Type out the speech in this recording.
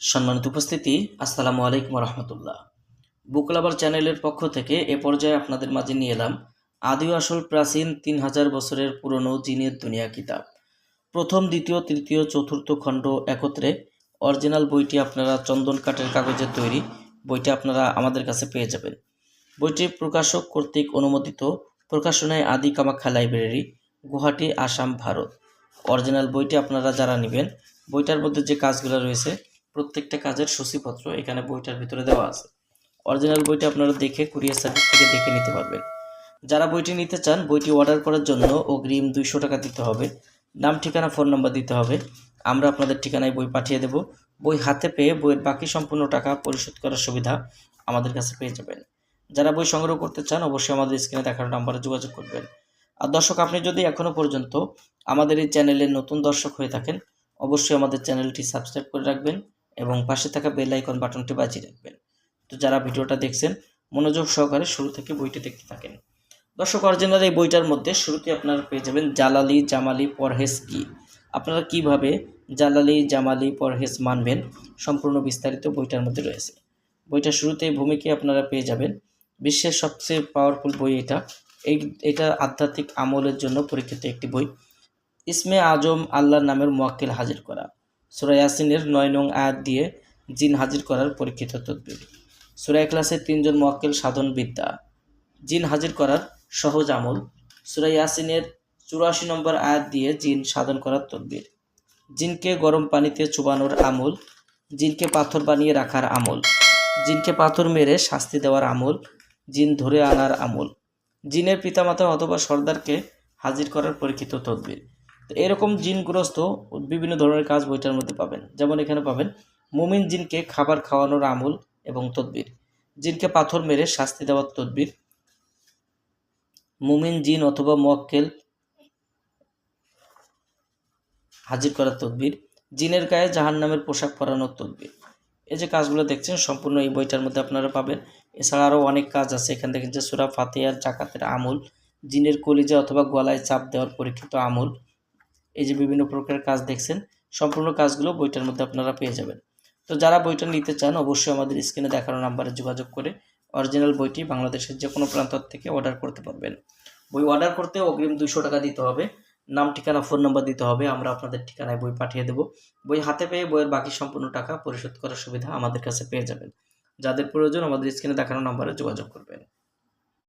সম্মানিত উপস্থিতি, আসসালামু আলাইকুম রহমতুল্লাহ বুকলাবার চ্যানেলের পক্ষ থেকে এ পর্যায়ে আপনাদের মাঝে নিয়ে এলাম আদি আসল প্রাচীন তিন হাজার বছরের পুরনো জিনের দুনিয়া কিতাব। প্রথম, দ্বিতীয়, তৃতীয়, চতুর্থ খণ্ড একত্রে অরিজিনাল বইটি আপনারা চন্দন কাঠের কাগজে তৈরি বইটি আপনারা আমাদের কাছে পেয়ে যাবেন। বইটি প্রকাশক কর্তৃক অনুমোদিত। প্রকাশনায় আদি কামাখ্যা লাইব্রেরি, গুয়াহাটি, আসাম, ভারত। অরিজিনাল বইটি আপনারা যারা নেবেন, বইটার মধ্যে যে কাজগুলো রয়েছে প্রত্যেকটা কাজের সূচিপত্র এখানে বইটার ভিতরে দেওয়া আছে। অরিজিনাল বইটা আপনারা দেখে কুরিয়ার সার্ভিস থেকে দেখে নিতে পারবেন। যারা বইটি নিতে চান, বইটি অর্ডার করার জন্য অগ্রিম দুইশো টাকা দিতে হবে। নাম, ঠিকানা ফোন নাম্বার দিতে হবে। আমরা আপনাদের ঠিকানায় বই পাঠিয়ে দেব। বই হাতে পেয়ে বইয়ের বাকি সম্পূর্ণ টাকা পরিশোধ করার সুবিধা আমাদের কাছে পেয়ে যাবেন। যারা বই সংগ্রহ করতে চান, অবশ্যই আমাদের স্ক্রিনে দেখানো নাম্বারে যোগাযোগ করবেন। আর দর্শক, আপনি যদি এখনও পর্যন্ত আমাদের এই চ্যানেলের নতুন দর্শক হয়ে থাকেন, অবশ্যই আমাদের চ্যানেলটি সাবস্ক্রাইব করে রাখবেন। এবং পাশে থাকা বেল আইকন বাটনটি বাজিয়ে রাখবেন। তো যারা ভিডিওটা দেখছেন, মনোযোগ সহকারে শুরু থেকে বইটি দেখতে থাকেন। দর্শক অরিজিনাল এই বইটার মধ্যে শুরুতে আপনারা পেয়ে যাবেন জালালি জামালি পরহেজ কি? আপনারা কীভাবে জালালি জামালি পরহেজ মানবেন? সম্পূর্ণ বিস্তারিত বইটার মধ্যে রয়েছে। বইটা শুরুতে ভূমিকে আপনারা পেয়ে যাবেন। বিশ্বের সবচেয়ে পাওয়ারফুল বই এটা। এই, এটা আধ্যাত্মিক আমলের জন্য পরীক্ষিত একটি বই। ইসমে আজম আল্লাহর নামের মোয়াক্কেল হাজির করা। সুরা ইয়াসিনের নয় নং আয়াত দিয়ে জিন হাজির করার পরীক্ষিত তদ্বির। সুরা ক্লাসের তিনজন মোয়াক্কেল সাধন বিদ্যা জিন হাজির করার সহজ আমল। সুরা ইয়াসিনের চুরাশি নম্বর আয়াত দিয়ে জিন সাধন করার তদ্বির। জিনকে গরম পানিতে চুবানোর আমল। জিনকে পাথর বানিয়ে রাখার আমল। জিনকে পাথর মেরে শাস্তি দেওয়ার আমল। জিন ধরে আনার আমল। জিনের পিতামাতা অথবা সর্দারকে হাজির করার পরীক্ষিত তদ্বির। তো এরকম জিনগ্রস্ত বিভিন্ন ধরনের কাজ বইটার মধ্যে পাবেন। যেমন এখানে পাবেন, মুমিন জিনকে খাবার খাওয়ানোর আমল এবং তদ্বির। জিনকে পাথর মেরে শাস্তি দেওয়ার তদ্বির। মুমিন জিন অথবা মক্কেল হাজির করার তদ্বির। জিনের গায়ে জাহান নামের পোশাক পরানোর তদ্বির। এই যে কাজগুলো দেখছেন, সম্পূর্ণ এই বইটার মধ্যে আপনারা পাবেন। এছাড়া আরও অনেক কাজ আছে। এখান থেকে যে সুরা ফাতেহার জাকাতের আমল, জিনের কলিজা অথবা গলায় চাপ দেওয়ার পরীক্ষিত আমল এই যে বিভিন্ন প্রকার কাজ দেখছেন, সম্পূর্ণ কাজগুলো বইটার মধ্যে আপনারা পেয়ে যাবেন। তো যারা বইটা নিতে চান, অবশ্যই আমাদের স্ক্রিনে দেখানো নাম্বারে যোগাযোগ করে অরিজিনাল বইটি বাংলাদেশের যে কোনো প্রান্ত থেকে অর্ডার করতে পারবেন। বই অর্ডার করতে অগ্রিম দুশো টাকা দিতে হবে। নাম, ঠিকানা, ফোন নাম্বার দিতে হবে। আমরা আপনাদের ঠিকানায় বই পাঠিয়ে দেবো। বই হাতে পেয়ে বইয়ের বাকি সম্পূর্ণ টাকা পরিশোধ করার সুবিধা আমাদের কাছে পেয়ে যাবেন। যাদের প্রয়োজন আমাদের স্ক্রিনে দেখানো নাম্বারে যোগাযোগ করবেন।